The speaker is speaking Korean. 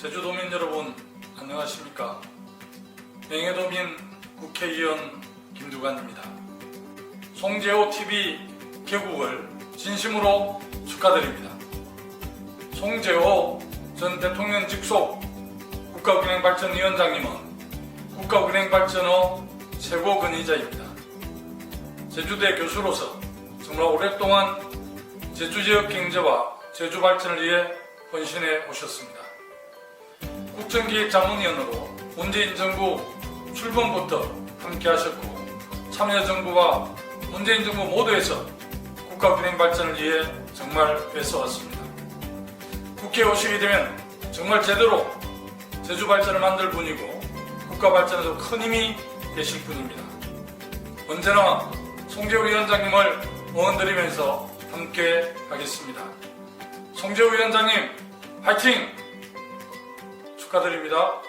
제주도민 여러분 안녕하십니까? 명예도민 국회의원 김두관입니다. 송재호 TV 개국을 진심으로 축하드립니다. 송재호 전 대통령 직속 국가은행발전위원장님은 국가은행발전의 최고 근위자입니다. 제주대 교수로서 정말 오랫동안 제주 지역 경제와 제주 발전을 위해 헌신해 오셨습니다. 국정기획 자문위원으로 문재인 정부 출범부터 함께 하셨고 참여정부와 문재인 정부 모두에서 국가은행 발전을 위해 정말 애써왔습니다. 국회에 오시게 되면 정말 제대로 제주 발전을 만들 분이고 국가 발전에도 큰 힘이 되실 분입니다. 언제나 송재우 위원장님을 응원드리면서 함께 하겠습니다. 송재우 위원장님 화이팅! 축하드립니다.